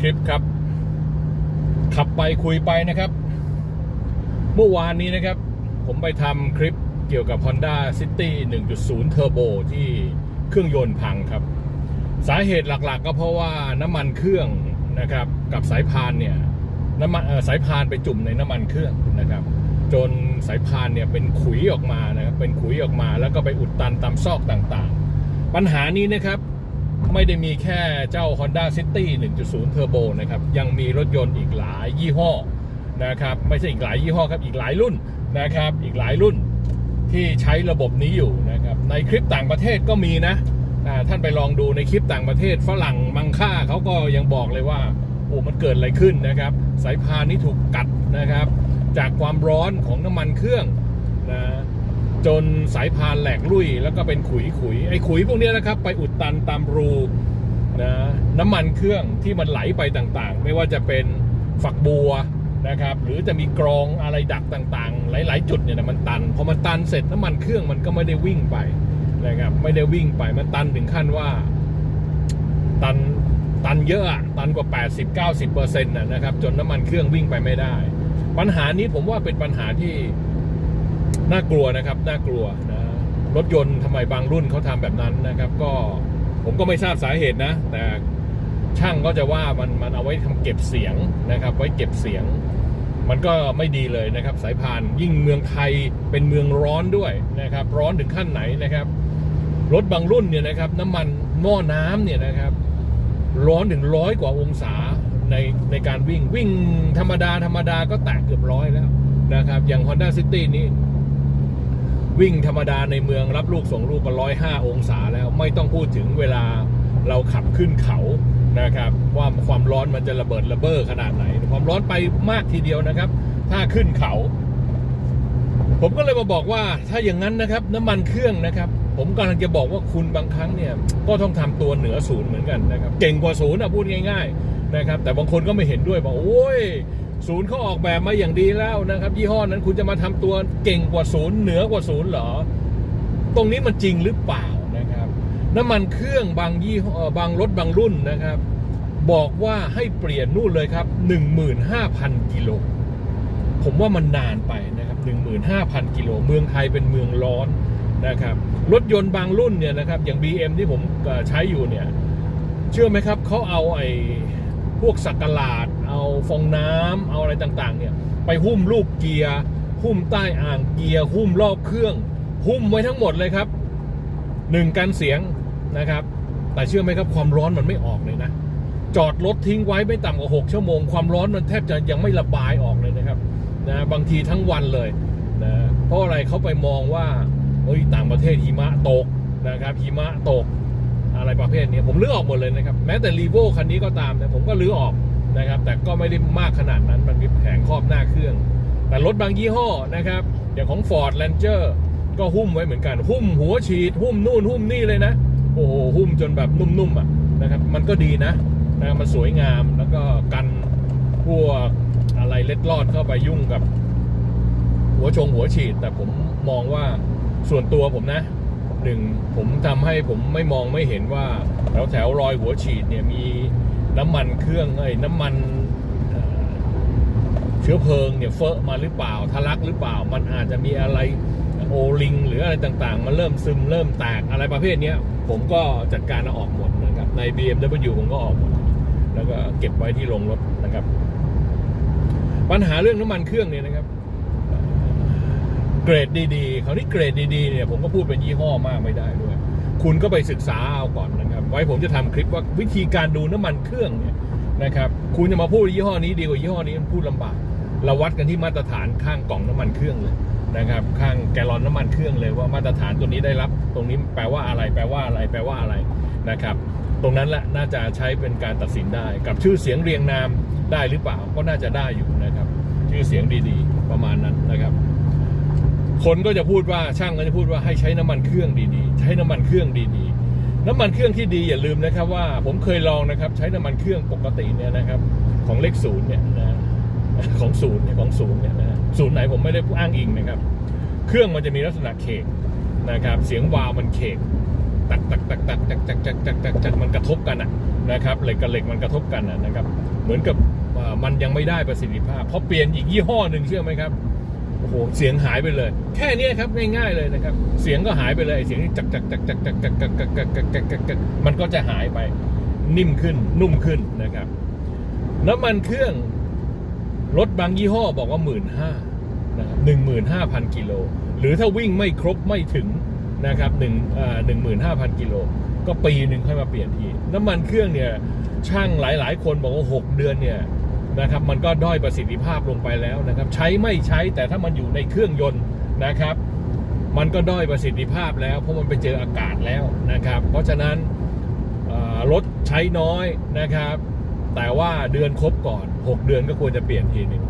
คลิปครับ ขับไปคุยไปนะครับ เมื่อวานนี้นะครับ ผมไปทำคลิปเกี่ยวกับ Honda City 1.0 Turbo ที่เครื่องยนต์พังครับ สาเหตุหลักๆ ก็เพราะว่าน้ำมันเครื่องนะครับ กับสายพานเนี่ยน้ำมันสายพานไปจุ่มในน้ำมันเครื่องนะครับ จนสายพานเนี่ยเป็นขุยออกมานะครับเป็นขุยออกมา แล้วก็ไปอุดตันตามซอกต่างๆ ปัญหานี้นะครับ ไม่ได้มีแค่เจ้า Honda City 1.0 Turbo นะครับ ยังมีรถยนต์อีกหลายยี่ห้อนะครับ ไม่ใช่อีกหลายยี่ห้อครับ อีกหลายรุ่นนะครับ อีกหลายรุ่นที่ใช้ระบบนี้อยู่นะครับ ในคลิปต่างประเทศก็มีนะท่านไปลองดูในคลิปต่างประเทศฝรั่งมังค่าเขาก็ยังบอกเลยว่าโอ้มันเกิดอะไรขึ้นนะครับ สายพานนี้ถูกกัดนะครับ จากความร้อนของน้ำมันเครื่องนะ จนสายพานแหลกลุ่ยแล้วก็เป็นขุยขุยไอ้ขุยพวกนี้นะครับ ไปอุดตันตามรูนะน้ำมันเครื่องที่มันไหลไปต่างๆ ไม่ว่าจะเป็นฝักบัวนะครับ หรือจะมีกรองอะไรดักต่างๆ หลาย ๆ จุดเนี่ยนะมันตันพอมันตันเสร็จน้ำมันเครื่องมันก็ไม่ได้วิ่งไปนะครับไม่ได้วิ่งไปมันตันถึงขั้นว่า ตันตันเยอะตันกว่า 80-90%เปอร์เซ็นต์นะครับ จนน้ำมันเครื่องวิ่งไปไม่ได้ ปัญหานี้ผมว่าเป็นปัญหาที่ น่ากลัวนะครับน่ากลัวนะรถยนต์ทำไมบางรุ่นเขาทำแบบนั้นนะครับ ก็ผมก็ไม่ทราบสาเหตุนะ แต่ช่างก็จะว่ามันมันเอาไว้ทำเก็บเสียงนะครับ ไว้เก็บเสียง มันก็ไม่ดีเลยนะครับ สายพานยิ่งเมืองไทยเป็นเมืองร้อนด้วยนะครับ ร้อนถึงขั้นไหนนะครับรถบางรุ่นเนี่ยนะครับ น้ำมันหม้อน้ำเนี่ยนะครับ ร้อนถึงร้อยกว่าองศาในในการวิ่งวิ่งธรรมดาธรรมดาก็แตะเกือบร้อยแล้วนะครับ อย่าง Honda City นี้ วิ่งธรรมดาในเมืองรับลูกส่งลูกก็ร้อยห้าองศาแล้วไม่ต้องพูดถึงเวลาเราขับขึ้นเขานะครับว่าความร้อนมันจะระเบิดระเบ้อขนาดไหน ความร้อนไปมากทีเดียวนะครับ ถ้าขึ้นเขา ผมก็เลยมาบอกว่าถ้าอย่างนั้นนะครับ น้ำมันเครื่องนะครับ ผมกำลังจะบอกว่าคุณบางครั้งเนี่ยก็ต้องทำตัวเหนือศูนย์เหมือนกันนะครับ เก่งกว่าศูนย์อะพูดง่าย ๆ นะครับ แต่บางคนก็ไม่เห็นด้วยบอกโอ้ย ศูนย์เขาออกแบบมาอย่างดีแล้วนะครับ ยี่ห้อนั้นคุณจะมาทำตัวเก่งกว่าศูนย์เหนือกว่าศูนย์เหรอ ตรงนี้มันจริงหรือเปล่านะครับ น้ำมันเครื่องบางยี่ห้อบางรถบางรุ่นนะครับ บอกว่าให้เปลี่ยนนู่นเลยครับ 15,000 กิโลผมว่ามันนานไปนะครับ 15,000 กิโล เมืองไทยเป็นเมืองร้อนนะครับ รถยนต์บางรุ่นเนี่ยนะครับ อย่าง BM ที่ผมใช้อยู่เนี่ย เชื่อไหมครับ เขาเอาไอ้พวกสักหลาด เอาฟองน้ำเอาอะไรต่างๆ เนี่ยไปหุ้มลูกเกียร์หุ้มใต้อ่างเกียร์หุ้มรอบเครื่อง หุ้มไว้ทั้งหมดเลยครับหนึ่งกันเสียงนะครับ แต่เชื่อไหมครับความร้อนมันไม่ออกเลยนะจอดรถทิ้งไว้ไม่ต่ำกว่า 6 ชั่วโมง ความร้อนมันแทบจะยังไม่ระบายออกเลยนะครับนะบางทีทั้งวันเลยนะเพราะอะไรเขาไปมองว่าเฮ้ยต่างประเทศหิมะตกนะครับหิมะตกอะไรประเภทนี้ผมลื้อออกหมดเลยนะครับ แม้แต่รีโวคันนี้ก็ตามนะผมก็ลื้อออก นะครับ แต่ก็ไม่ได้มากขนาดนั้นมันมีแผงครอบหน้าเครื่อง แต่รถบางยี่ห้อนะครับ อย่างของ Ford Ranger ก็หุ้มไว้เหมือนกัน หุ้มหัวฉีด หุ้มนู่นหุ้มนี่เลยนะ โอ้โหหุ้มจนแบบนุ่มๆอะนะครับมันก็ดีนะนะมันสวยงามแล้วก็กันพวกอะไรเล็ดลอดเข้าไปยุ่งกับ หัวชงหัวฉีด แต่ผมมองว่าส่วนตัวผมนะหนึ่งผมทำให้ผมไม่มองไม่เห็นว่าแถวแถวรอยหัวฉีดเนี่ยมี น้ำมันเครื่องเอ้ยน้ำมันเชื้อเพลิงเนี่ยเฟอะมาหรือเปล่าทะลักหรือเปล่า มันอาจจะมีอะไรโอลิงหรืออะไรต่างๆ มันเริ่มซึมเริ่มแตกอะไรประเภทนี้ผมก็จัดการเอาออกหมดนะครับใน BMW ผมก็ออกหมด แล้วก็เก็บไว้ที่โรงรถนะครับ ปัญหาเรื่องน้ำมันเครื่องเนี่ยนะครับ เกรดดีๆคราวนี้เกรดดีๆเนี่ยผมก็พูดเป็นยี่ห้อมากไม่ได้ด้วย คุณก็ไปศึกษาเอาก่อนนะครับ ไว้ผมจะทำคลิปว่าวิธีการดูน้ำมันเครื่องเนี่ยนะครับ คุณจะมาพูดยี่ห้อนี้ดีกว่ายี่ห้อนี้มันพูดลำบาก เราวัดกันที่มาตรฐานข้างกล่องน้ำมันเครื่องเลยนะครับ ข้างแกลลอนน้ำมันเครื่องเลยว่ามาตรฐานตัวนี้ได้รับ ตรงนี้แปลว่าอะไร แปลว่าอะไร แปลว่าอะไรนะครับ ตรงนั้นแหละน่าจะใช้เป็นการตัดสินได้ กับชื่อเสียงเรียงนามได้หรือเปล่าก็น่าจะได้อยู่นะครับ ชื่อเสียงดีๆ ประมาณนั้นนะครับ คนก็จะพูดว่าช่างก็จะพูดว่าให้ใช้น้ำมันเครื่องดีๆ ใช้น้ำมันเครื่องดีๆ น้ำมันเครื่องที่ดีอย่าลืมนะครับว่าผมเคยลองนะครับ ใช้น้ำมันเครื่องปกติเนี่ยนะครับ ของเลขศูนย์เนี่ยนะของศูนย์เนี่ยของศูนย์เนี่ยนะศูนย์ไหนผมไม่ได้อ้างอิงนะครับ เครื่องมันจะมีลักษณะเขกนะครับ เสียงวาล์วมันเขกตักตักตักตักตักตักตักตักตักตักมันกระทบกันอะนะครับเหล็กกับเหล็กมันกระทบกันอะนะครับ เหมือนกับมันยังไม่ได้ประสิทธิภาพพอเปลี่ยนอีกยี่ห้อหนึ่งเชื่อไหมครับ โอ้โหเสียงหายไปเลย แค่เนี้ยครับง่ายๆเลยนะครับ เสียงก็หายไปเลยเสียงที่จักจักจักจักจักจักจักจักจักจักจักจักจักมันก็จะหายไปนิ่มขึ้นนุ่มขึ้นนะครับ น้ำมันเครื่องรถบางยี่ห้อบอกว่าหมื่นห้านะครับหนึ่งหมื่นห้าพันกิโลหรือถ้าวิ่งไม่ครบไม่ถึงนะครับหนึ่งหนึ่งหมื่นห้าพันกิโลก็ปีหนึ่งค่อยมาเปลี่ยนที น้ำมันเครื่องเนี่ยช่างหลายๆ คนบอกว่า6เดือนเนี่ย นะครับมันก็ด้อยประสิทธิภาพลงไปแล้วนะครับ ใช้ไม่ใช้แต่ถ้ามันอยู่ในเครื่องยนต์นะครับ มันก็ด้อยประสิทธิภาพแล้ว เพราะมันไปเจออากาศแล้วนะครับ เพราะฉะนั้นรถใช้น้อยนะครับ แต่ว่าเดือนครบก่อน 6 เดือนก็ควรจะเปลี่ยนทีหนึ่ง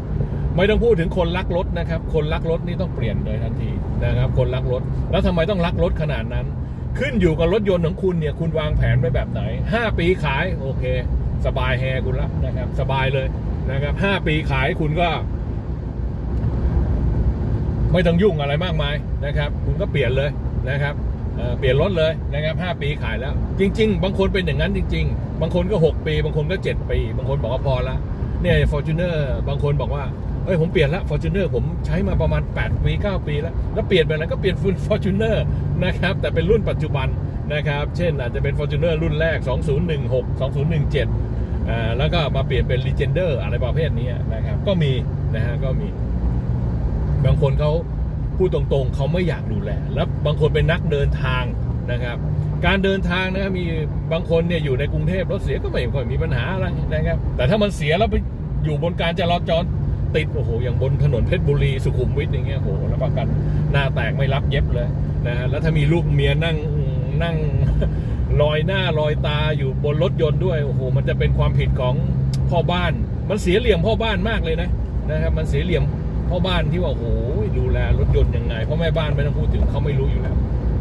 ไม่ต้องพูดถึงคนรักรถนะครับ คนรักรถนี่ต้องเปลี่ยนเลยทันทีนะครับ คนรักรถ แล้วทำไมต้องรักรถขนาดนั้น ขึ้นอยู่กับรถยนต์ของคุณเนี่ย คุณวางแผนไว้แบบไหน 5 ปีขายโอเค สบายแฮคุณละนะครับ สบายเลย นะครับ5ปีขายคุณก็ ไม่ต้องยุ่งอะไรมากมายนะครับ คุณก็เปลี่ยนเลยนะครับเเปลี่ยนรถเลยนะครับ5ปีขายแล้ว จริง ๆ บางคนเป็นอย่างนั้นจริง ๆ บางคนก็ 6 ปี บางคนก็ 7 ปี บางคนบอกว่าพอละเนี่ยฟอร์จูเนอร์บางคนบอกว่าเอ้ยผมเปลี่ยนละฟอร์จูเนอร์ผมใช้มาประมาณ 8 ปี 9 ปีแล้ว แล้วเปลี่ยนไปแล้วก็เปลี่ยนฟอร์จูเนอร์นะครับ แต่เป็นรุ่นปัจจุบันนะครับ เช่นอาจจะเป็น f o r t u n e r รุ่นแรก 2016 2017อ่า แล้วก็มาเปลี่ยนเป็น Legender อะไรประเภทนี้นะครับ ก็มีนะฮะก็มี บางคนเขาพูดตรงๆ เขาไม่อยากดูแล แล้วบางคนเป็นนักเดินทางนะครับ การเดินทางนะครับมีบางคนเนี่ยอยู่ในกรุงเทพรถเสียก็ไม่ค่อยมีปัญหาอะไรนะครับ แต่ถ้ามันเสียแล้วไปอยู่บนการจราจรติดโอ้โหอย่างบนถนนเพชรบุรีสุขุมวิทอย่างเงี้ยโอ้โหรับประกันหน้าแตกไม่รับเย็บเลยนะฮะแล้วถ้ามีลูกเมียนั่งนั่ง ลอยหน้าลอยตาอยู่บนรถยนต์ด้วยโอ้โหมันจะเป็นความผิดของพ่อบ้าน มันเสียเหลี่ยมพ่อบ้านมากเลยนะนะครับ มันเสียเหลี่ยมพ่อบ้านที่ว่าโอ้โหดูแลรถยนต์ยังไงพ่อแม่บ้านไม่ต้องพูดถึงเขาไม่รู้อยู่แล้ว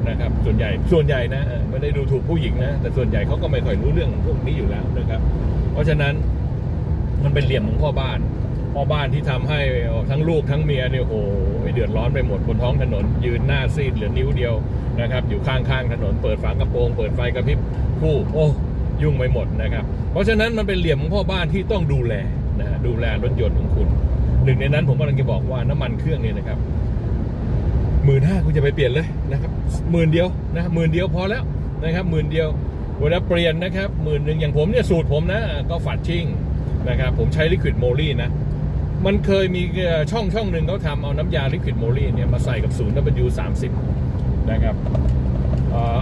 นะครับ ส่วนใหญ่ส่วนใหญ่นะไม่ได้ดูถูกผู้หญิงนะแต่ส่วนใหญ่เขาก็ไม่ค่อยรู้เรื่องพวกนี้อยู่แล้วนะครับ เพราะฉะนั้นมันเป็นเหลี่ยมของพ่อบ้านพ่อบ้านที่ทำให้ทั้งลูกทั้งเมียเนี่ยโอ้โหเดือดร้อนไปหมดบนท้องถนนยืนหน้าซีดเหลือนิ้วเดียว นะครับ อยู่ข้างๆถนนเปิดฝากระโปรง เปิดไฟกระพริบคู่โอ้ยุ่งไปหมดนะครับ เพราะฉะนั้นมันเป็นเหลี่ยมของพ่อบ้านที่ต้องดูแลนะฮะดูแลรถยนต์ของคุณ หนึ่งในนั้นผมกำลังจะบอกว่าน้ำมันเครื่องเนี่ยนะครับหมื่นห้าคุณจะไปเปลี่ยนเลยนะครับหมื่นเดียวนะหมื่นเดียวพอแล้วนะครับหมื่นเดียวเวลาเปลี่ยนนะครับหมื่นหนึ่งอย่างผมเนี่ยสูตรผมนะก็ฝัดชิ่งนะครับผมใช้ลิควิดโมลี่นะมันเคยมีช่องช่องหนึ่งเขาทำเอาน้ำยาลิควิดโมลี่เนี่ยมาใส่กับศูนย์ W 30 นะครับ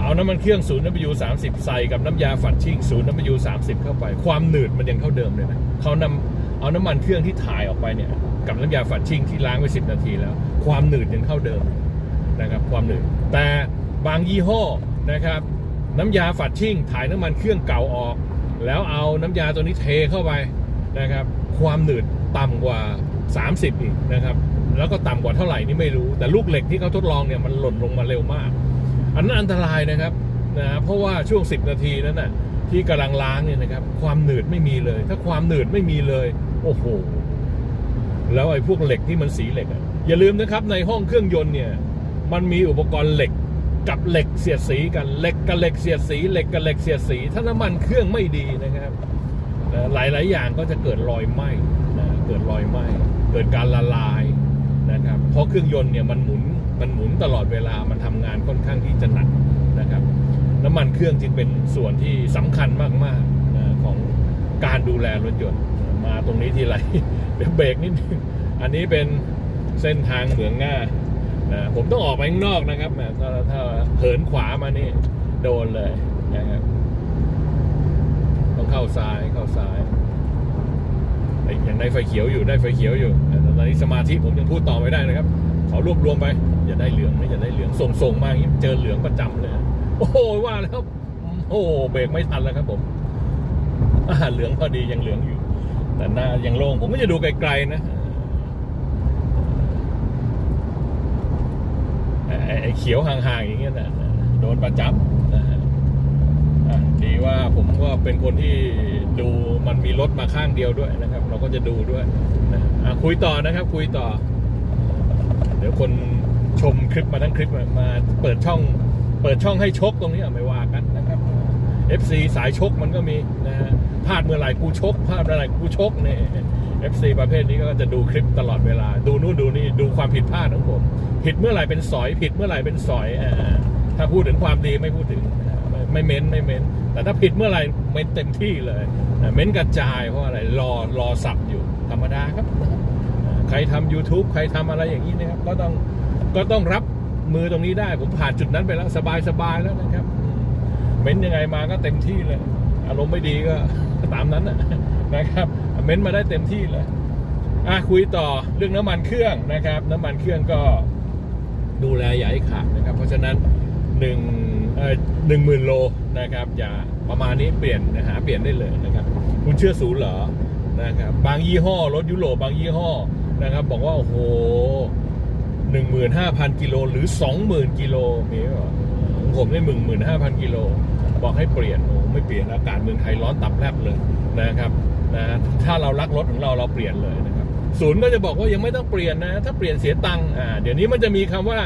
เอาน้ำมันเครื่องศูนย์ W 30 ใส่กับน้ำยาฝัดชิ่งศูนย์ W 30 เข้าไป ความหนืดมันยังเท่าเดิมเลยนะเขานำเอาน้ำมันเครื่องที่ถ่ายออกไปเนี่ยกับน้ำยาฝัดชิ่งที่ล้างไว้10 นาทีแล้ว ความหนืดยังเท่าเดิมนะครับความหนืดแต่บางยี่ห้อนะครับน้ำยาฝัดชิ่ง ถ่ายน้ำมันเครื่องเก่าออก แล้วเอาน้ำยาตัวนี้เทเข้าไปนะครับความหนืดต่ำกว่า 30 อีกนะครับ แล้วก็ต่ำกว่าเท่าไหร่นี่ไม่รู้ แต่ลูกเหล็กที่เขาทดลองเนี่ยมันหล่นลงมาเร็วมาก อันนั้นอันตรายนะครับนะเพราะว่าช่วง 10 นาทีนั้นน่ะที่กำลังล้างเนี่ยนะครับ ความหนืดไม่มีเลย ถ้าความหนืดไม่มีเลย โอ้โหแล้วไอ้พวกเหล็กที่มันสีเหล็กอะอย่าลืมนะครับในห้องเครื่องยนต์เนี่ยมันมีอุปกรณ์เหล็กกับเหล็กเสียดสีกันเหล็กกับเหล็กเสียดสีเหล็กกับเหล็กเสียดสี ถ้าน้ำมันเครื่องไม่ดีนะครับหลายๆอย่างก็จะเกิดรอยไหม้เกิดรอยไหม้เกิดการละลาย นะครับเพราะเครื่องยนต์เนี่ยมันหมุนมันหมุนตลอดเวลามันทำงานค่อนข้างที่จะหนักนะครับน้ำมันเครื่องจึงเป็นส่วนที่สำคัญมากๆนะของการดูแลรถยนต์มาตรงนี้ทีไรเดี๋ยวเบรกนิดนึงอันนี้เป็นเส้นทางเหมืองง่านะผมต้องออกไปข้างนอกนะครับถ้าถ้าเหินขวามานี่โดนเลยนะครับต้องเข้าซ้ายเข้าซ้ายเอ้ยยังได้ไฟเขียวอยู่ได้ไฟเขียวอยู่ นี้สมาธิผมยังพูดต่อไม่ได้นะครับ ขอรวบรวมไป อย่าได้เหลืองนะอย่าได้เหลืองส่งส่งมาอย่างนี้เจอเหลืองประจำเลย โอ้โหว่าแล้วโอ้เบรกไม่ทันแล้วครับผมอ่าเหลืองพอดียังเหลืองอยู่ แต่หน้ายังโล่งผมก็จะดูไกลๆนะไอ้เขียวห่างๆอย่างเงี้ยนะโดนประจำนะฮะอะดีว่าผมก็เป็นคนที่ ดูมันมีรถมาข้างเดียวด้วยนะครับ เราก็จะดูด้วยนะอะคุยต่อนะครับ คุยต่อ เดี๋ยวคนชมคลิปมาทั้งคลิปมามาเปิดช่อง เปิดช่องให้ชกตรงนี้อะไม่ว่ากันนะครับ FC สายชกมันก็มีนะฮะพลาดเมื่อไหร่กูชกพลาดเมื่อไหร่กูชกเนี่ย FC ประเภทนี้ก็จะดูคลิปตลอดเวลา ดูนู่นดูนี่ดูความผิดพลาดของผม ผิดเมื่อไหร่เป็นสอย ผิดเมื่อไหร่เป็นสอยอถ้าพูดถึงความดีไม่พูดถึงนะ ไม่เม้นไม่เม้น แต่ถ้าผิดเมื่อไหร่เม้นเต็มที่เลยเม้นกระจายเพราะอะไรรอรอสับอยู่ธรรมดาครับ ใครทำ YouTube ใครทำอะไรอย่างนี้นะครับ ก็ต้องก็ต้องรับมือตรงนี้ได้ผมผ่านจุดนั้นไปแล้วสบายสบายแล้วนะครับ เม้นยังไงมาก็เต็มที่เลย อารมณ์ไม่ดีก็ตามนั้นนะนะครับ เม้นมาได้เต็มที่เลยอะคุยต่อเรื่องน้ำมันเครื่องนะครับ น้ำมันเครื่องก็ดูแลอย่าให้ขาดนะครับ เพราะฉะนั้น หนึ่งหนึ่งหมื่นโลนะครับ อย่าประมาณนี้เปลี่ยนนะหาเปลี่ยนได้เลยนะครับ คุณเชื่อศูนย์เหรอนะครับบางยี่ห้อรถยุโรปบางยี่ห้อนะครับ บอกว่า โอ้โหหนึ่งหมื่นห้าพันกิโลหรือสองหมื่นกิโลมีเหรอของผมได้หมื่นหมื่นห้าพันกิโลบอกให้เปลี่ยนโอ้ไม่เปลี่ยนอากาศเมืองไทยร้อนตับแลบเลยนะครับนะถ้าเรารักรถของเราเราเปลี่ยนเลยนะครับศูนย์ก็จะบอกว่ายังไม่ต้องเปลี่ยนนะ ถ้าเปลี่ยนเสียตังค์อ่าเดี๋ยวนี้มันจะมีคำว่า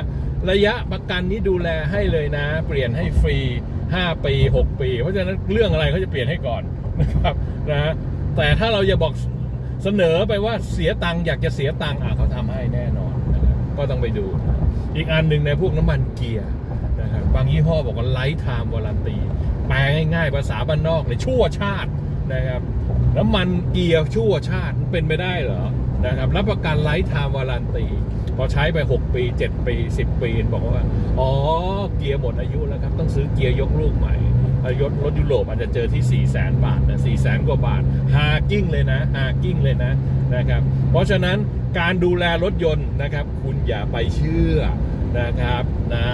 ระยะประกันนี้ดูแลให้เลยนะ เปลี่ยนให้ฟรี 5 ปี 6 ปี เพราะฉะนั้นเรื่องอะไรเขาจะเปลี่ยนให้ก่อนนะครับนะแต่ถ้าเราจะบอกเสนอไปว่าเสียตังค์อยากจะเสียตังค์อะเขาทำให้แน่นอนนะครับก็ต้องไปดู อีกอันหนึ่งในพวกน้ำมันเกียร์นะครับบางยี่ห้อบอกว่าไลท์ไทม์วารันตีแปลง่ายๆภาษาบ้านนอกเลยชั่วชาตินะครับน้ำมันเกียร์ชั่วชาติมันเป็นไปได้เหรอ นะครับรับประกันไลท์ไทม์วารันตีพอใช้ไป 6 ปี 7 ปี 10 ปี บอกว่า อ๋อ เกียร์หมดอายุแล้วครับ ต้องซื้อเกียร์ยกลูกใหม่อายุรถยุโรปอาจจะเจอที่ 4 0 0แสนบาทนะ4 0 0แสนกว่าบาทฮากิ้งเลยนะฮากิ้งเลยนะนะครับ เพราะฉะนั้นการดูแลรถยนต์นะครับ คุณอย่าไปเชื่อนะครับนะ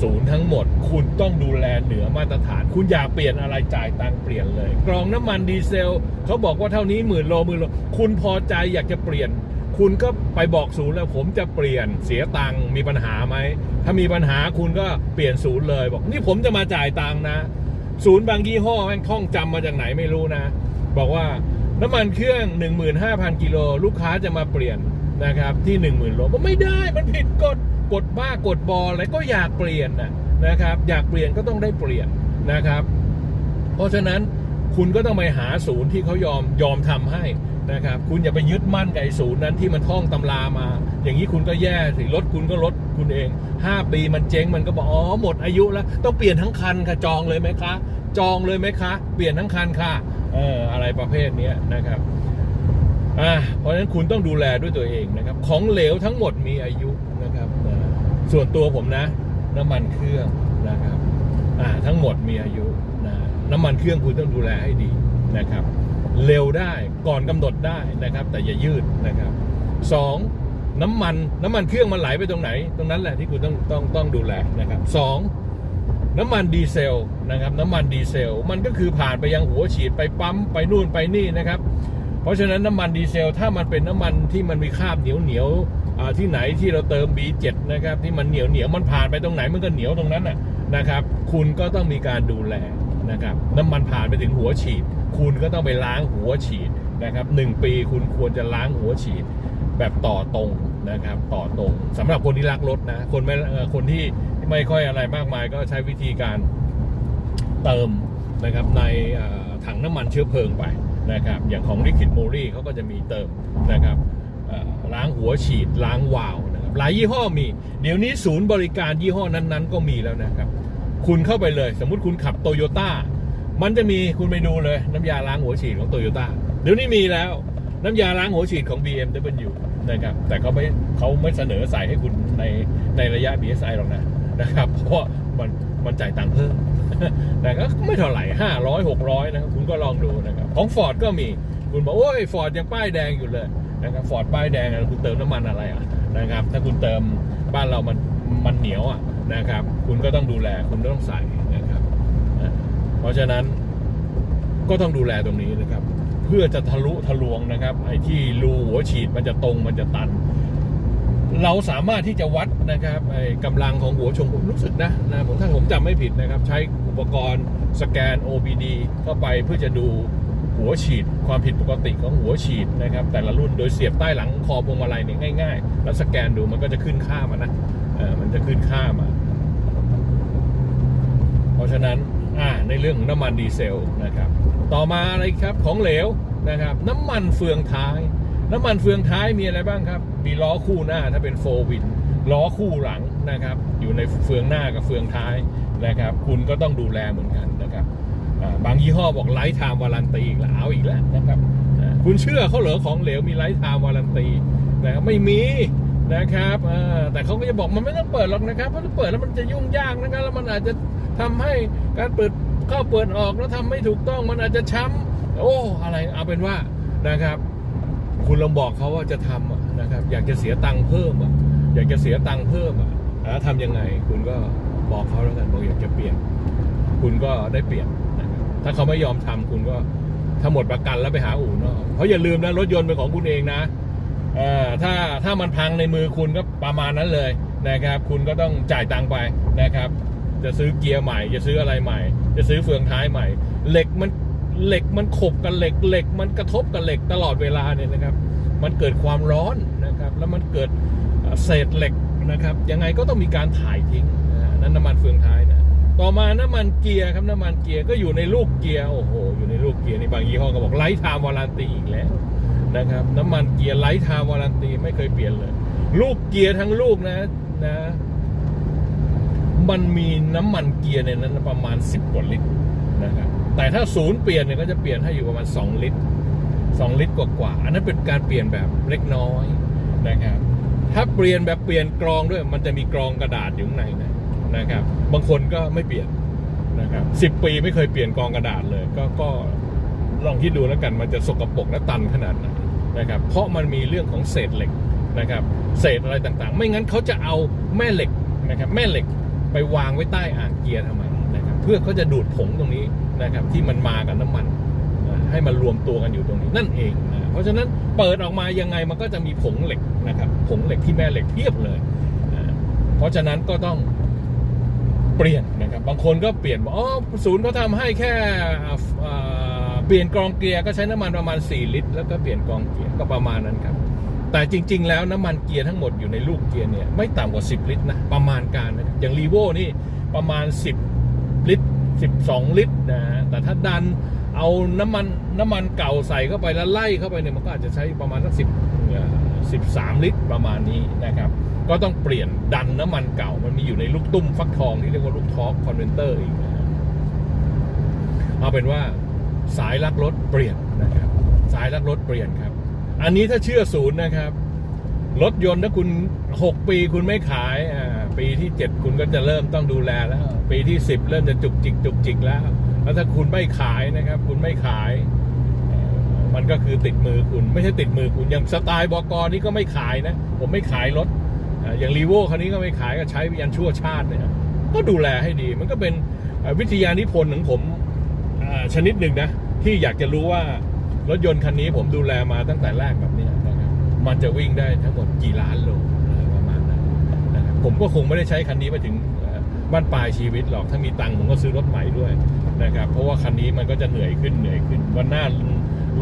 ศูนย์ทั้งหมด คุณต้องดูแลเหนือมาตรฐาน คุณอยากเปลี่ยนอะไรจ่ายตังเปลี่ยนเลย กรองน้ำมันดีเซลเขาบอกว่าเท่านี้หมื่นโลหมื่นโล คุณพอใจอยากจะเปลี่ยน คุณก็ไปบอกศูนย์แล้วผมจะเปลี่ยนเสียตังมีปัญหาไหม ถ้ามีปัญหาคุณก็เปลี่ยนศูนย์เลยบอกนี่ผมจะมาจ่ายตังนะ ศูนย์บางยี่ห้อแม่งท่องจำมาจากไหนไม่รู้นะ บอกว่าน้ำมันเครื่อง 15,000กิโลลูกค้าจะมาเปลี่ยนนะครับที่ 10,000โลบอกไม่ได้มันผิดกฎ กฎบ้ากฎบออะไรก็อยากเปลี่ยนนะครับ อยากเปลี่ยนก็ต้องได้เปลี่ยนนะครับ เพราะฉะนั้นคุณก็ต้องไปหาศูนย์ที่เขายอมยอมทำให้นะครับ คุณอย่าไปยึดมั่นกับไอ้ศูนย์นั้นที่มันท่องตำรามา อย่างนี้คุณก็แย่สิรถคุณก็รถคุณเอง 5 ปีมันเจ๊งมันก็บอกอ๋อหมดอายุแล้ว ต้องเปลี่ยนทั้งคันค่ะจองเลยไหมคะ จองเลยไหมคะ เปลี่ยนทั้งคันค่ะเอออะไรประเภทนี้นะครับอ่าเพราะฉะนั้นคุณต้องดูแลด้วยตัวเองนะครับ ของเหลวทั้งหมดมีอายุ ส่วนตัวผมนะ น้ำมันเครื่องนะครับอ่าทั้งหมดมีอายุนะน้ำมันเครื่องคุณต้องดูแลให้ดีนะครับ เร็วได้ก่อนกำหนดได้นะครับ แต่อย่ายืดนะครับสองน้ำมันน้ำมันเครื่องมันไหลไปตรงไหน ตรงนั้นแหละที่คุณต้องต้องต้องดูแลนะครับสองน้ำมันดีเซลนะครับน้ำมันดีเซล มันก็คือผ่านไปยังหัวฉีดไปปั๊มไปนู่นไปนี่นะครับ เพราะฉะนั้นน้ำมันดีเซลถ้ามันเป็นน้ำมันที่มันมีคราบเหนียวเหนียว ที่ไหนที่เราเติม B7 นะครับที่มันเหนียวเหนียวมันผ่านไปตรงไหนมันก็เหนียวตรงนั้นนะครับ คุณก็ต้องมีการดูแลนะครับน้ำมันผ่านไปถึงหัวฉีด คุณก็ต้องไปล้างหัวฉีดนะครับหนึ่งปีคุณควรจะล้างหัวฉีดแบบต่อตรงนะครับต่อตรงสำหรับคนที่รักรถนะคนไม่คนที่ไม่ค่อยอะไรมากมาย ก็ใช้วิธีการเติมนะครับในถังน้ำมันเชื้อเพลิงไปนะครับอย่างของ Liquid m o r i เขาก็จะมีเติมนะครับ ล้างหัวฉีดล้างวาล์วนะครับหลายยี่ห้อมี เดี๋ยวนี้ศูนย์บริการยี่ห้อนั้นๆ ก็มีแล้วนะครับ คุณเข้าไปเลย สมมุติคุณขับโตโยต้ามันจะมีคุณไปดูเลยน้ำยาล้างหัวฉีดของโตโยต้าเดี๋ยวนี้มีแล้วน้ำยาล้างหัวฉีดของ BMW นะครับแต่เขาไม่เขาไม่เสนอใส่ให้คุณในในระยะ BSI หรอกนะนะครับ เพราะมันมันจ่ายตังค์เพิ่มแต่ก็ไม่เท่าไหร่ห้าร้อยหกร้อยนะครับคุณก็ลองดูนะครับ ของฟอร์ดก็มีคุณบอกโอ้ยฟอร์ดยังป้ายแดงอยู่เลย นะครับฟอร์ดป้ายแดงอะคุณเติมน้ำมันอะไรอะนะครับ ถ้าคุณเติมบ้านเรามันมันเหนียวอะนะครับ คุณก็ต้องดูแลคุณต้องใส่นะครับเพราะฉะนั้นก็ต้องดูแลตรงนี้นะครับ เพื่อจะทะลุทะลวงนะครับ ไอ้ที่รูหัวฉีดมันจะตรงมันจะตัน เราสามารถที่จะวัดนะครับไอ้กำลังของหัวชงผมรู้สึกนะนะผมถ้าผมจำไม่ผิดนะครับ ใช้อุปกรณ์สแกน OBD เข้าไปเพื่อจะดู หัวฉีด ความผิดปกติของหัวฉีดนะครับ แต่ละรุ่นโดยเสียบใต้หลังคอพวงมาลัยเนี่ยง่ายๆ แล้วสแกนดูมันก็จะขึ้นค่ามานะเออมันจะขึ้นค่ามา เพราะฉะนั้นอ่าในเรื่องของน้ำมันดีเซลนะครับ ต่อมาอะไรครับของเหลวนะครับ น้ำมันเฟืองท้าย น้ำมันเฟืองท้ายมีอะไรบ้างครับมีล้อคู่หน้าถ้าเป็นโฟวินล้อคู่หลังนะครับ อยู่ในเฟืองหน้ากับเฟืองท้ายนะครับ คุณก็ต้องดูแลเหมือนกันนะครับ บางยี่ห้อบอกไลท์ไทม์วารันตีอีกแล้วเอาอีกแล้วนะครับคุณเชื่อเขาเหรอของเหลวมีไลท์ไทม์วารันตีนะครับไม่มีนะครับแต่เขาก็จะบอกมันไม่ต้องเปิดหรอกนะครับเพราะถ้าเปิดแล้วมันจะยุ่งยากนะครับแล้วมันอาจจะทำให้การเปิดเข้าเปิดออกแล้วทำไม่ถูกต้องมันอาจจะช้ำโอ้อะไรเอาเป็นว่านะครับ คุณลองบอกเขาว่าจะทำนะครับ อยากจะเสียตังค์เพิ่มอะอยากจะเสียตังค์เพิ่มอะแล้วทำยังไง คุณก็บอกเขาแล้วกันบอกอยากจะเปลี่ยน คุณก็ได้เปลี่ยน ถ้าเขาไม่ยอมทำคุณก็ถ้าหมดประกันแล้วไปหาอู่นอกเพราะอย่าลืมนะรถยนต์เป็นของคุณเองนะเออถ้าถ้ามันพังในมือคุณก็ประมาณนั้นเลยนะครับ คุณก็ต้องจ่ายตังค์ไปนะครับ จะซื้อเกียร์ใหม่ จะซื้ออะไรใหม่ จะซื้อเฟืองท้ายใหม่ เหล็กมันเหล็กมันขบกับเหล็กเหล็กมันกระทบกับเหล็กตลอดเวลาเนี่ยนะครับ มันเกิดความร้อนนะครับ แล้วมันเกิดเศษเหล็กนะครับยังไงก็ต้องมีการถ่ายทิ้งนะนั้นน้ำมันเฟืองท้ายนะ ต่อมาน้ำมันเกียร์ครับน้ำมันเกียร์ก็อยู่ในลูกเกียร์โอ้โหอยู่ในลูกเกียร์นี่บางยี่ห้อก็บอกไลท์ไทม์วารันตีอีกแล้วนะครับ น้ำมันเกียร์ไลท์ไทม์วารันตีไม่เคยเปลี่ยนเลย ลูกเกียร์ทั้งลูกนะนะ มันมีน้ำมันเกียร์ในนั้นประมาณ 10กว่าลิตรนะครับแต่ถ้าศูนย์เปลี่ยนเนี่ยก็จะเปลี่ยนให้อยู่ประมาณ 2 ลิตร 2 ลิตรกว่าๆอันนั้นเป็นการเปลี่ยนแบบเล็กน้อยนะครับถ้าเปลี่ยนแบบเปลี่ยนกรองด้วย มันจะมีกรองกระดาษอยู่ข้างในนะ นะครับบางคนก็ไม่เปลี่ยนนะครับสิบปีไม่เคยเปลี่ยนกองกระดาษเลย ก็ก็ลองคิดดูแล้วกันมันจะสกปรกและตันขนาดไหนนะครับเพราะมันมีเรื่องของเศษเหล็กนะครับเศษอะไรต่างๆ ไม่งั้นเขาจะเอาแม่เหล็กนะครับแม่เหล็กไปวางไว้ใต้อ่างเกียร์ทำไมนะครับเพื่อเขาจะดูดผงตรงนี้นะครับที่มันมากับน้ำมันให้มันรวมตัวกันอยู่ตรงนี้นั่นเองนะเพราะฉะนั้นเปิดออกมายังไงมันก็จะมีผงเหล็กนะครับผงเหล็กที่แม่เหล็กเพียบเลยนะเพราะฉะนั้นก็ต้อง เปลี่ยนนะครับบางคนก็เปลี่ยนบอกอ๋อศูนย์เขาทำให้แค่เปลี่ยนกรองเกียร์ก็ใช้น้ำมันประมาณ 4 ลิตร แล้วก็เปลี่ยนกรองเกียร์ก็ประมาณนั้นครับแต่จริง ๆ แล้วน้ำมันเกียร์ทั้งหมดอยู่ในลูกเกียร์เนี่ยไม่ต่ำกว่า 10 ลิตรนะประมาณการนะครับอย่างรีโวนี่ประมาณ 10 ลิตร 12 ลิตรนะฮะแต่ถ้าดันเอาน้ำมันน้ำมันเก่าใส่เข้าไปแล้วไล่เข้าไปเนี่ยมันก็อาจจะใช้ประมาณสักสิบ สิบสามลิตรประมาณนี้นะครับ ก็ต้องเปลี่ยนดันน้ำมันเก่า มันมีอยู่ในลูกตุ้มฟักทองที่เรียกว่าลูกทอร์คอนเวนเตอร์อีกนะเอาเป็นว่าสายลักรถเปลี่ยนนะครับ สายลักรถเปลี่ยนครับ อันนี้ถ้าเชื่อศูนย์นะครับรถยนต์ถ้าคุณ 6 ปีคุณไม่ขายอ่าปีที่ 7 คุณก็จะเริ่มต้องดูแลแล้ว ปีที่ 10 เริ่มจะจุกจิกจุกจิกแล้ว แล้วถ้าคุณไม่ขายนะครับ คุณไม่ขาย มันก็คือติดมือคุณ ไม่ใช่ติดมือคุณ อย่างสไตล์บอกนี่ก็ไม่ขายนะ ผมไม่ขายรถ อย่างรีโวคันนี้ก็ไม่ขายก็ใช้ยันชั่วชาติเนี่ยก็ดูแลให้ดี มันก็เป็นวิทยานิพนธ์ของผมชนิดหนึ่งนะ ที่อยากจะรู้ว่ารถยนต์คันนี้ผมดูแลมาตั้งแต่แรกแบบนี้นะครับมันจะวิ่งได้ทั้งหมดกี่ล้านโลประมาณนั้นนะครับผมก็คงไม่ได้ใช้คันนี้ไปถึงบ้านปลายชีวิตหรอกถ้ามีตังค์ผมก็ซื้อรถใหม่ด้วยนะครับเพราะว่าคันนี้มันก็จะเหนื่อยขึ้นเหนื่อยขึ้นวันหน้า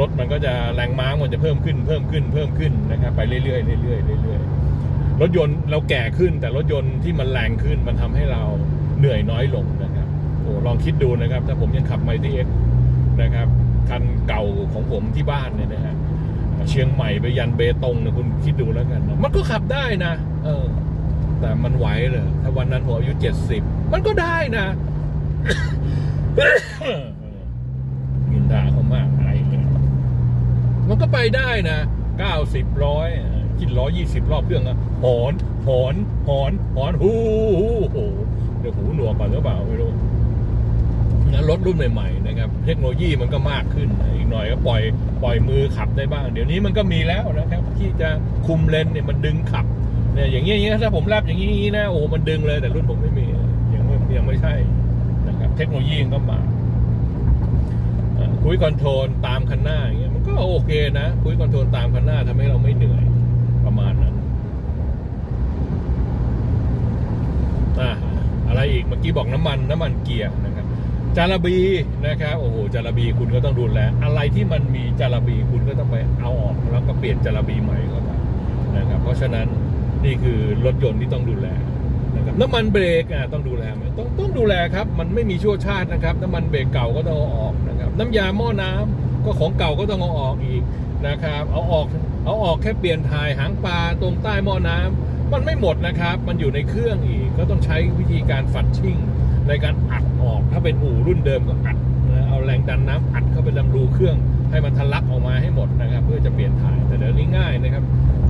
รถมันก็จะแรงม้ามันจะเพิ่มขึ้นเพิ่มขึ้นเพิ่มขึ้นนะครับไปเรื่อยๆเรื่อยๆเรื่อยๆรถยนต์เราแก่ขึ้น แต่รถยนต์ที่มันแรงขึ้นมันทำให้เราเหนื่อยน้อยลงนะครับโอ้ลองคิดดูนะครับ ถ้าผมยังขับไมตี้เอ็กนะครับคันเก่าของผมที่บ้านเนี่ยนะฮะเชียงใหม่ไปยันเบตงเนี่ยคุณคิดดูแล้วกันนะมันก็ขับได้นะ เออ แต่มันไหวเลยถ้าวันนั้นผมอายุเจ็ดสิบมันก็ได้นะมินดาเขามาก มันก็ไปได้นะเก้าสิบร้อยกินร้อยยี่สิบรอบเครื่องอะหอนหอนหอนหอนหูหูโอ้โหเดี๋ยวหูหนวกก่อนหรือเปล่าไม่รู้นะรถรุ่นใหม่ๆนะครับ เทคโนโลยีมันก็มากขึ้น อีกหน่อยก็ปล่อยปล่อยมือขับได้บ้าง เดี๋ยวนี้มันก็มีแล้วนะครับ ที่จะคุมเลนเนี่ยมันดึงขับเนี่ยอย่างเงี้ยอย่างเงี้ยถ้าผมแลบอย่างงี้นะโอ้มันดึงเลยแต่รุ่นผมไม่มียังไม่ยังไม่ใช่นะครับ เทคโนโลยีก็มาคุยคอนโทรลตามคันหน้าอย่างเงี้ย ก็โอเคนะคุยคอนโทรลตามคันหน้าทำให้เราไม่เหนื่อยประมาณนั้นอ่าอะไรอีกเมื่อกี้บอกน้ำมันน้ำมันเกียร์นะครับจาระบีนะครับโอ้โหจาระบีคุณก็ต้องดูแลอะไรที่มันมีจาระบีคุณก็ต้องไปเอาออกแล้วก็เปลี่ยนจาระบีใหม่เข้ามนะครับเพราะฉะนั้นนี่คือรถยนต์ที่ต้องดูแลนะครับนะครับน้ำมันเบรกอะต้องดูแลไหมต้องต้องดูแลครับ มันไม่มีชั่วชาตินะครับ น้ำมันเบรกเก่าก็ต้องเอาออกนะครับ น้ำยาหม้อน้ำ ก็ของเก่าก็ต้องเอาออกอีกนะครับ เอาออกเอาออกแค่เปลี่ยนถ่ายหางปลาตรงใต้หม้อน้ำมันไม่หมดนะครับ มันอยู่ในเครื่องอีก ก็ต้องใช้วิธีการฝัดชิ่ง ในการอัดออก ถ้าเป็นอู่รุ่นเดิมก็อัดเอาแรงดันน้ำอัดเข้าไปลำรูเครื่อง ให้มันทะลักออกมาให้หมดนะครับ เพื่อจะเปลี่ยนถ่ายแต่เดี๋ยวนี้ง่ายนะครับ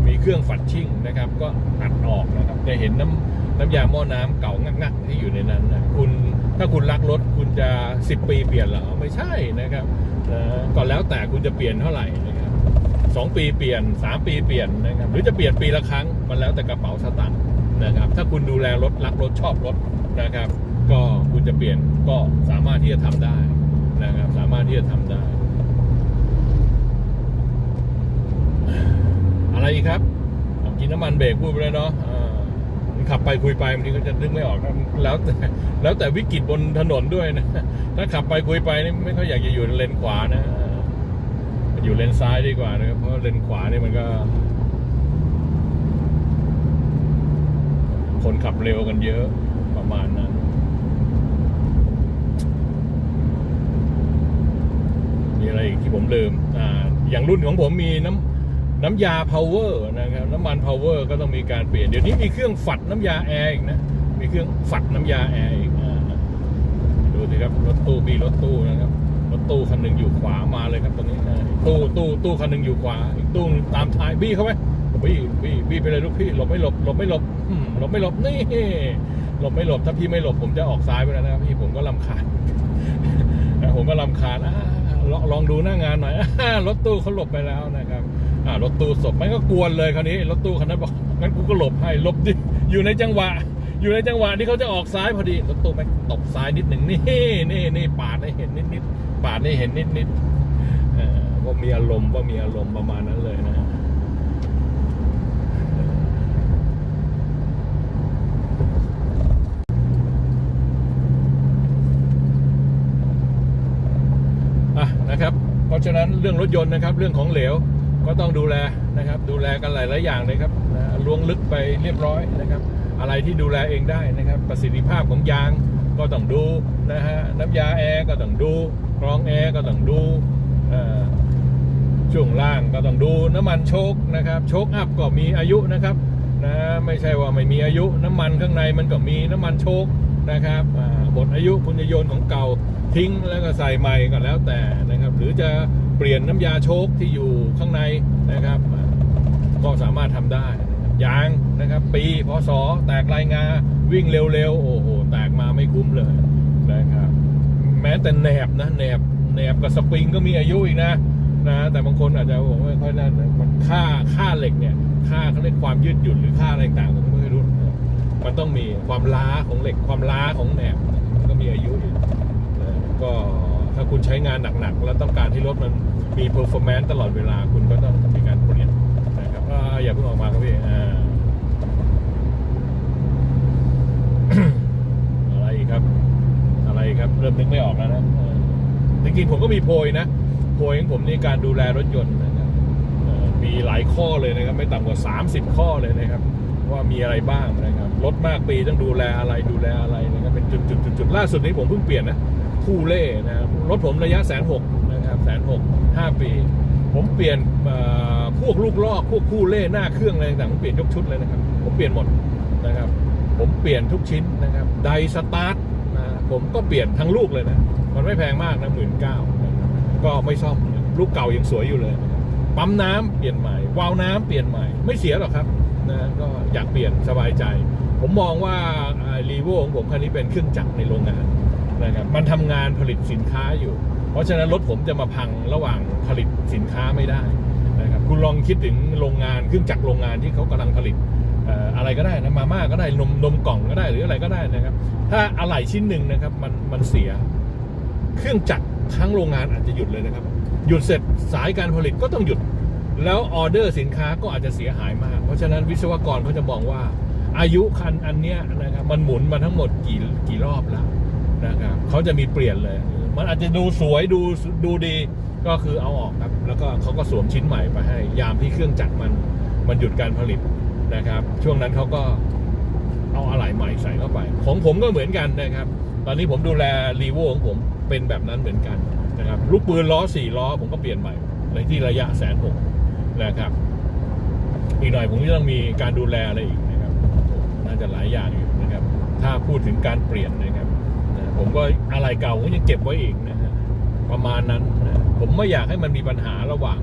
มีเครื่องฝัดชิ่งนะครับ ก็อัดออกนะครับจะเห็นน้ำน้ำยาหม้อน้ำเก่างักๆที่อยู่ในนั้นนะคุณ ถ้าคุณรักรถคุณจะ 10 ปีเปลี่ยนเหรอไม่ใช่นะครับนะก็แล้วแต่คุณจะเปลี่ยนเท่าไหร่นะครับสองปีเปลี่ยนสามปีเปลี่ยนนะครับหรือจะเปลี่ยนปีละครั้งมันแล้วแต่กระเป๋าสตางค์นะครับ ถ้าคุณดูแลรถรักรถชอบรถนะครับ ก็คุณจะเปลี่ยนก็สามารถที่จะทำได้นะครับ สามารถที่จะทำได้ อะไรอีกครับกินน้ำมันเบรกพูดไปแล้วเนาะ ขับไปคุยไปบางทีก็จะนึกไม่ออกแล้วแต่แล้วแต่วิกฤตบนถนนด้วยนะ ถ้าขับไปคุยไปนี่ไม่ค่อยอยากจะอยู่เลนขวานะอ่าอยู่เลนซ้ายดีกว่านะครับเพราะเลนขวานี่มันก็ คนขับเร็วกันเยอะประมาณนั้นมีอะไรอีกที่ผมลืม อ่า อย่างรุ่นของผมมีน้ำน้ำยา power นะครับน้ำมัน power ก็ต้องมีการเปลี่ยน เดี๋ยวนี้มีเครื่องฝัดน้ำยาแอร์อีกนะ มีเครื่องฝัดน้ำยาแอร์อีกดูสิครับรถตู้มีรถตู้นะครับรถตู้คันหนึ่งอยู่ขวามาเลยครับตรงนี้ตู้ตู้ตู้คันหนึ่งอยู่ขวา อีกตู้ตามท้ายบี้เข้าไปบี้บี้บี้ไปเลยลูกพี่หลบไม่หลบหลบไม่หลบหลบไม่หลบนี่หลบไม่หลบถ้าพี่ไม่หลบผมจะออกซ้ายไปแล้วนะครับพี่ผมก็ลำคาญแต่ผมก็ลำคาญลองดูหน้างานหน่อยรถตู้เขาหลบไปแล้วนะครับ อ่ารถตู้ศพมันก็กวนเลยคราวนี้รถตู้คันนั้นบอกงั้นกูก็หลบให้หลบดิอยู่ในจังหวะ อยู่ในจังหวะที่เขาจะออกซ้ายพอดีรถตู้ไปตบซ้ายนิดหนึ่งนี่นี่นี่ปาดให้เห็นนิดนิดปาดให้เห็นนิดนิดเออว่ามีอารมณ์ว่ามีอารมณ์ประมาณนั้นเลยนะอะนะครับ เพราะฉะนั้นเรื่องรถยนต์นะครับ เรื่องของเหลว ก็ต้องดูแลนะครับ ดูแลกันหลายๆอย่างเลยครับนะลวงลึกไปเรียบร้อยนะครับ อะไรที่ดูแลเองได้นะครับ ประสิทธิภาพของยางก็ต้องดูนะฮะน้ำยาแอร์ก็ต้องดูกรองแอร์ก็ต้องดูช่วงล่างก็ต้องดูน้ำมันโชคนะครับโชคอัพก็มีอายุนะครับนะไม่ใช่ว่าไม่มีอายุน้ำมันข้างในมันก็มีน้ำมันโชคนะครับหมดอายุคุณจะโยนของเก่าทิ้งแล้วก็ใส่ใหม่ก็แล้วแต่นะครับ หรือจะ เปลี่ยนน้ำยาโชคที่อยู่ข้างในนะครับ ก็สามารถทำได้ยางนะครับ ปีพศแตกรายงาวิ่งเร็วๆ โอ้โหแตกมาไม่คุ้มเลยนะครับ แม้แต่แหนบนะแหนบแหนบกับสปริงก็มีอายุอีกนะนะ แต่บางคนอาจจะบอกไม่ค่อยนั่นมันค่าค่าเหล็กเนี่ย ค่าเขาเรียกความยืดหยุ่นหรือค่าอะไรต่างๆผมไม่รู้มันต้องมีความล้าของเหล็กความล้าของแหนบก็มีอายุอีกก็ ถ้าคุณใช้งานหนักๆ แล้วต้องการให้รถมันมี performance ตลอดเวลาคุณก็ต้องมีการเปลี่ยนนะครับออย่าเพิ่งออกมาครับพี่อ่าอะไรครับ อะไรครับเริ่มนึกไม่ออกแล้วนะจริงๆผมก็มีโพยนะ โพยของผมในการดูแลรถยนต์นะครับมีหลายข้อเลยนะครับ ไม่ต่ำกว่า 30 ข้อเลยนะครับ ว่ามีอะไรบ้างนะครับรถมากปีต้องดูแลอะไรดูแลอะไรนะครับเป็นจุดจุดจุดจุดล่าสุดนี้ผมเพิ่งเปลี่ยนนะ คู่เล่นะครับรถผมระยะแสนหกนะครับแสนหกห้าปี ผมเปลี่ยนพวกลูกลอกพวกคู่เล่หน้าเครื่องอะไรต่างๆผมเปลี่ยนยกชุดเลยนะครับ ผมเปลี่ยนหมดนะครับ ผมเปลี่ยนทุกชิ้นนะครับไดสตาร์ทนะผมก็เปลี่ยนทั้งลูกเลยนะมันไม่แพงมากนะหมื่นเก้าก็ไม่ซ่อมลูกเก่ายังสวยอยู่เลย ปั๊มน้ำเปลี่ยนใหม่วาล์วน้ำเปลี่ยนใหม่ไม่เสียหรอกครับนะก็อยากเปลี่ยนสบายใจ ผมมองว่ารีโวของผมคันนี้เป็นเครื่องจักรในโรงงาน นะครับมันทำงานผลิตสินค้าอยู่ เพราะฉะนั้นรถผมจะมาพังระหว่างผลิตสินค้าไม่ได้นะครับคุณลองคิดถึงโรงงานเครื่องจักรโรงงานที่เขากำลังผลิตเอ่ออะไรก็ได้นะมาม่าก็ได้นมนมกล่องก็ได้หรืออะไรก็ได้นะครับ ถ้าอะไหล่ชิ้นหนึ่งนะครับมันมันเสีย เครื่องจักรทั้งโรงงานอาจจะหยุดเลยนะครับ หยุดเสร็จสายการผลิตก็ต้องหยุด แล้วออเดอร์สินค้าก็อาจจะเสียหายมาก เพราะฉะนั้นวิศวกรเขาจะมองว่าอายุคันอันเนี้ยนะครับมันหมุนมาทั้งหมดกี่กี่รอบแล้ว นะครับเขาจะมีเปลี่ยนเลย มันอาจจะดูสวยดูดูดีก็คือเอาออกครับ แล้วก็เขาก็สวมชิ้นใหม่ไปให้ ยามที่เครื่องจักรมันมันหยุดการผลิตนะครับ ช่วงนั้นเขาก็เอาอะไหล่ใหม่ใส่เข้าไป ของผมก็เหมือนกันนะครับ ตอนนี้ผมดูแลรีโวของผมเป็นแบบนั้นเหมือนกันนะครับลูกปืนล้อสี่ล้อผมก็เปลี่ยนใหม่ในที่ระยะแสนหกนะครับ อีกหน่อยผมก็ต้องมีการดูแลอะไรอีกนะครับ น่าจะหลายอย่างอยู่นะครับ ถ้าพูดถึงการเปลี่ยนนะครับ ผมก็อะไรเก่าผมยังเก็บไว้อีกนะฮะประมาณนั้นนะผมไม่อยากให้มันมีปัญหาระหว่าง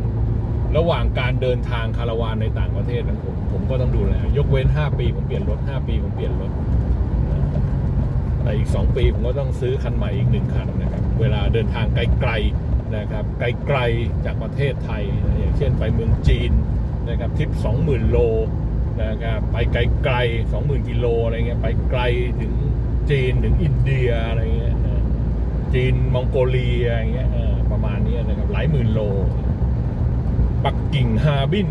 ระหว่างการเดินทางคาราวานในต่างประเทศนะผมผมก็ต้องดูแลยกเว้น 5 ปีผมเปลี่ยนรถ 5 ปีผมเปลี่ยนรถนะแต่อีก 2 ปีผมก็ต้องซื้อคันใหม่อีกหนึ่งคันนะครับ เวลาเดินทางไกลๆนะครับ ไกลๆจากประเทศไทยนะอย่างเช่นไปเมืองจีนนะครับทริป20,000 โลนะครับไปไกลๆ20,000กิโลอะไรเงี้ยไปไกลถึง จีนถึงอินเดียอะไรเงี้ยจีนมองโกเลียอย่างเงี้ยประมาณนี้นะครับหลายหมื่นโล ปักกิ่งฮาร์บิน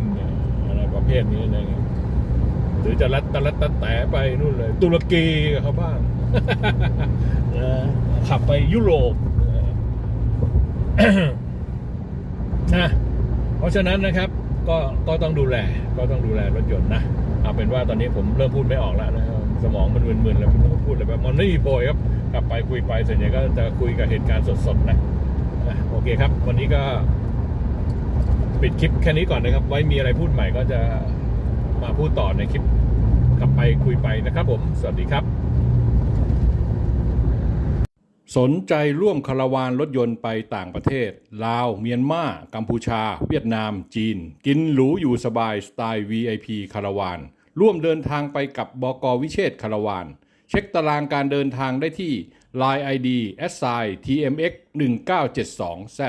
อะไรประเภทนี้นะรหรือจะลัดตะลัดตะแต่ไปนู่นเลย ตุรกีเขาบ้างขับไปยุโรปนะเพราะฉะนั้นนะครับ ก็ก็ต้องดูแล ก็ต้องดูแลรถยนต์นะเอาเป็นว่าตอนนี้ผมเริ่มพูดไม่ออกแล้วนะ สมองมันมึนๆแล้วม่รู้จะพูดอะไรแบบมันไม่มีโพยครับกลับไปคุยไปส่วนใหญ่ก็จะคุยกับเหตุการณ์สดๆนะโอเคครับ วันนี้ก็ปิดคลิปแค่นี้ก่อนนะครับ ไว้มีอะไรพูดใหม่ก็จะมาพูดต่อในคลิปขับไปคุยไปนะครับผมสวัสดีครับ สนใจร่วมคาราวานรถยนต์ไปต่างประเทศ ลาว เมียนมากัมพูชา เวียดนาม จีน กินหรูอยู่สบายสไตล์ VIP คาราวาน ร่วมเดินทางไปกับบกวิเชษคารวานเช็คตารางการเดินทางได้ที่ Line ID s i tmx 1972 z